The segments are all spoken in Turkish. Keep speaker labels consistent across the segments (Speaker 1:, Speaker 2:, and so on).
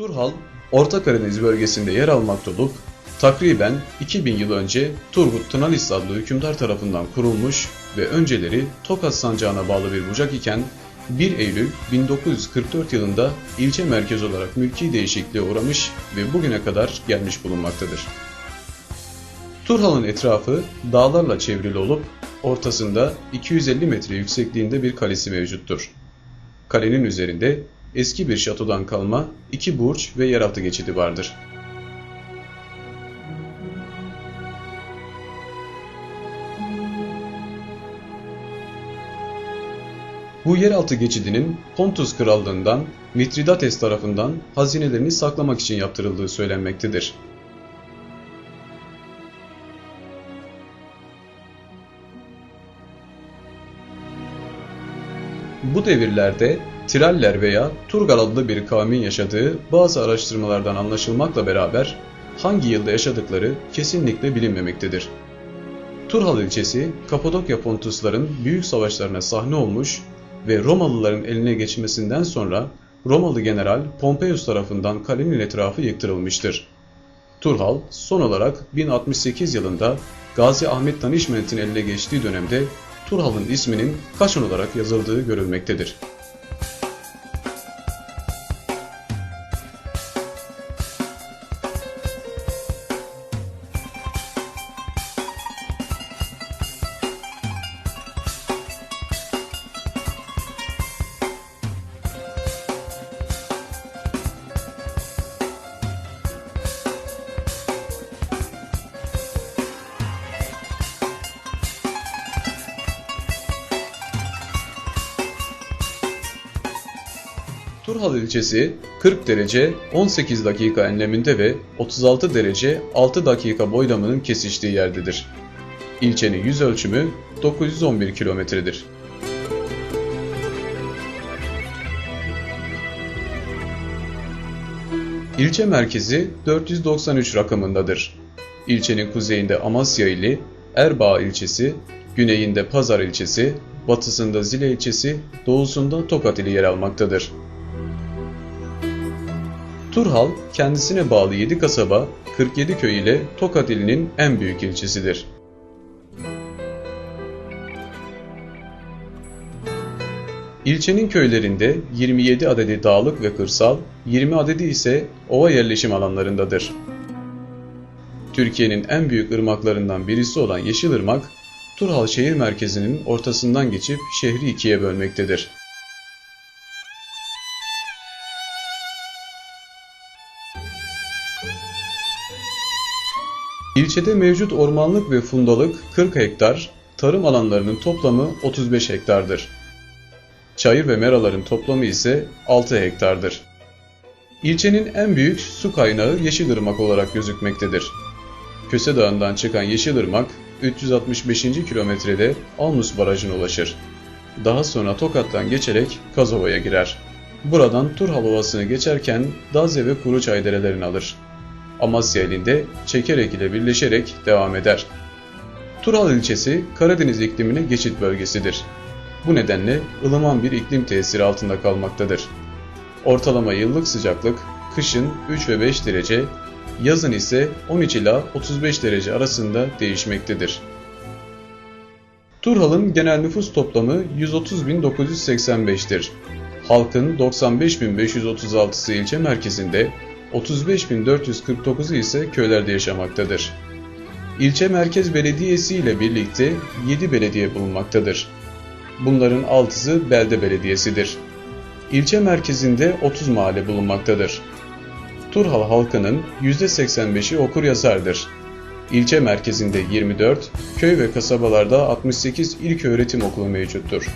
Speaker 1: Turhal, Orta Karadeniz bölgesinde yer almakta olup, takriben 2000 yıl önce Turgut Tınalis adlı hükümdar tarafından kurulmuş ve önceleri Tokat Sancağı'na bağlı bir bucak iken 1 Eylül 1944 yılında ilçe merkezi olarak mülki değişikliğe uğramış ve bugüne kadar gelmiş bulunmaktadır. Turhal'ın etrafı dağlarla çevrili olup ortasında 250 metre yüksekliğinde bir kalesi mevcuttur. Kalenin üzerinde eski bir şatodan kalma iki burç ve yeraltı geçidi vardır. Bu yeraltı geçidinin Pontus Krallığından Mitridates tarafından hazinelerini saklamak için yaptırıldığı söylenmektedir. Bu devirlerde Tiraller veya Turgal adlı bir kavmin yaşadığı bazı araştırmalardan anlaşılmakla beraber hangi yılda yaşadıkları kesinlikle bilinmemektedir. Turhal ilçesi Kapadokya Pontusların büyük savaşlarına sahne olmuş ve Romalıların eline geçmesinden sonra Romalı general Pompeius tarafından kalenin etrafı yıktırılmıştır. Turhal son olarak 1068 yılında Gazi Ahmet Danişment'in eline geçtiği dönemde Turhal'ın isminin Kaşın olarak yazıldığı görülmektedir. Turhal ilçesi 40 derece 18 dakika enleminde ve 36 derece 6 dakika boylamının kesiştiği yerdedir. İlçenin yüz ölçümü 911 kilometredir. İlçe merkezi 493 rakamındadır. İlçenin kuzeyinde Amasya ili, Erbaa ilçesi, güneyinde Pazar ilçesi, batısında Zile ilçesi, doğusunda Tokat ili yer almaktadır. Turhal, kendisine bağlı 7 kasaba, 47 köy ile Tokat ilinin en büyük ilçesidir. İlçenin köylerinde 27 adedi dağlık ve kırsal, 20 adedi ise ova yerleşim alanlarındadır. Türkiye'nin en büyük ırmaklarından birisi olan Yeşilırmak, Turhal şehir merkezinin ortasından geçip şehri ikiye bölmektedir. İlçede mevcut ormanlık ve fundalık 40 hektar, tarım alanlarının toplamı 35 hektardır. Çayır ve meraların toplamı ise 6 hektardır. İlçenin en büyük su kaynağı Yeşilırmak olarak gözükmektedir. Köse Dağı'ndan çıkan Yeşilırmak 365. kilometrede Almus Barajı'na ulaşır. Daha sonra Tokat'tan geçerek Kazova'ya girer. Buradan Turhal Ovası'nı geçerken Daze ve Kuruçay derelerini alır. Amasya ilinde Çekerek ile birleşerek devam eder. Tural ilçesi Karadeniz iklimine geçit bölgesidir. Bu nedenle ılıman bir iklim tesiri altında kalmaktadır. Ortalama yıllık sıcaklık kışın 3 ve 5 derece, yazın ise 13 ila 35 derece arasında değişmektedir. Turhal'ın genel nüfus toplamı 130.985'tir. Halkın 95.536'sı ilçe merkezinde, 35.449'u ise köylerde yaşamaktadır. İlçe Merkez Belediyesi ile birlikte 7 belediye bulunmaktadır. Bunların 6'sı belde belediyesidir. İlçe merkezinde 30 mahalle bulunmaktadır. Turhal halkının %85'i okur yazardır. İlçe merkezinde 24, köy ve kasabalarda 68 ilk öğretim okulu mevcuttur.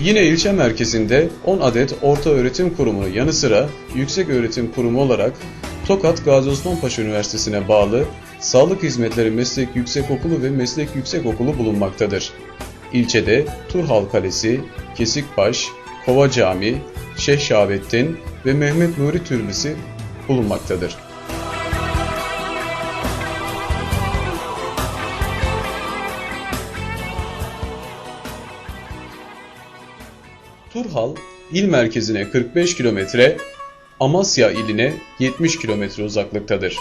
Speaker 1: Yine ilçe merkezinde 10 adet orta öğretim kurumunun yanı sıra yüksek öğretim kurumu olarak Tokat Gazi Osman Paşa Üniversitesi'ne bağlı Sağlık Hizmetleri Meslek Yüksekokulu ve Meslek Yüksekokulu bulunmaktadır. İlçede Turhal Kalesi, Kesikbaş, Kova Camii, Şeyh Şahabettin ve Mehmet Nuri Türbesi bulunmaktadır. Turhal, il merkezine 45 kilometre, Amasya iline 70 kilometre uzaklıktadır.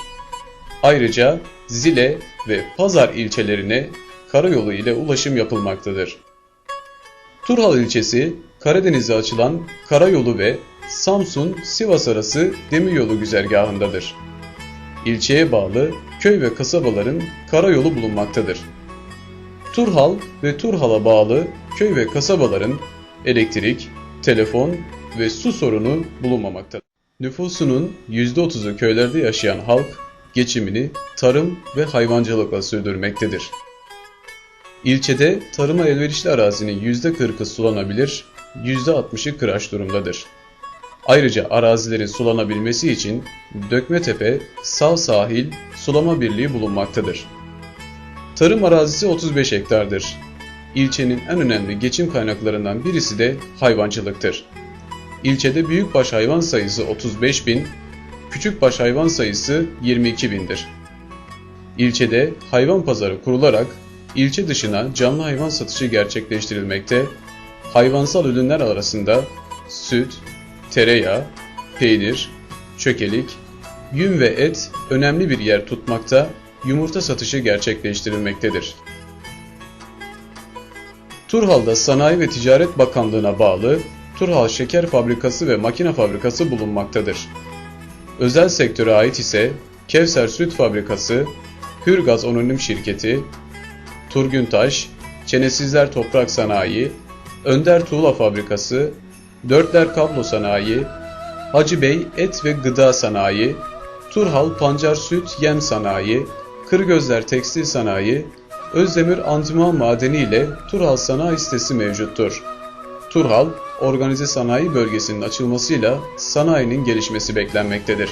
Speaker 1: Ayrıca Zile ve Pazar ilçelerine karayolu ile ulaşım yapılmaktadır. Turhal ilçesi, Karadeniz'e açılan karayolu ve Samsun-Sivas arası demiryolu güzergahındadır. İlçeye bağlı köy ve kasabaların karayolu bulunmaktadır. Turhal ve Turhal'a bağlı köy ve kasabaların elektrik, telefon ve su sorunu bulunmamaktadır. Nüfusunun %30'u köylerde yaşayan halk geçimini tarım ve hayvancılıkla sürdürmektedir. İlçede tarıma elverişli arazinin %40'ı sulanabilir, %60'ı kıraç durumdadır. Ayrıca arazilerin sulanabilmesi için Dökmetepe Sağ Sahil Sulama Birliği bulunmaktadır. Tarım arazisi 35 hektardır. İlçenin en önemli geçim kaynaklarından birisi de hayvancılıktır. İlçede büyükbaş hayvan sayısı 35 bin, küçükbaş hayvan sayısı 22 bindir. İlçede hayvan pazarı kurularak ilçe dışına canlı hayvan satışı gerçekleştirilmekte, hayvansal ürünler arasında süt, tereyağı, peynir, çökelik, yün ve et önemli bir yer tutmakta, yumurta satışı gerçekleştirilmektedir. Turhal'da Sanayi ve Ticaret Bakanlığı'na bağlı Turhal Şeker Fabrikası ve Makine Fabrikası bulunmaktadır. Özel sektöre ait ise Kevser Süt Fabrikası, Hürgaz Anonim Şirketi, Turgüntaş, Çenesizler Toprak Sanayi, Önder Tuğla Fabrikası, Dörtler Kablo Sanayi, Hacı Bey Et ve Gıda Sanayi, Turhal Pancar Süt Yem Sanayi, Kırgözler Tekstil Sanayi, Özdemir Antiman Madeni ile Turhal Sanayi sitesi mevcuttur. Turhal, organize sanayi bölgesinin açılmasıyla sanayinin gelişmesi beklenmektedir.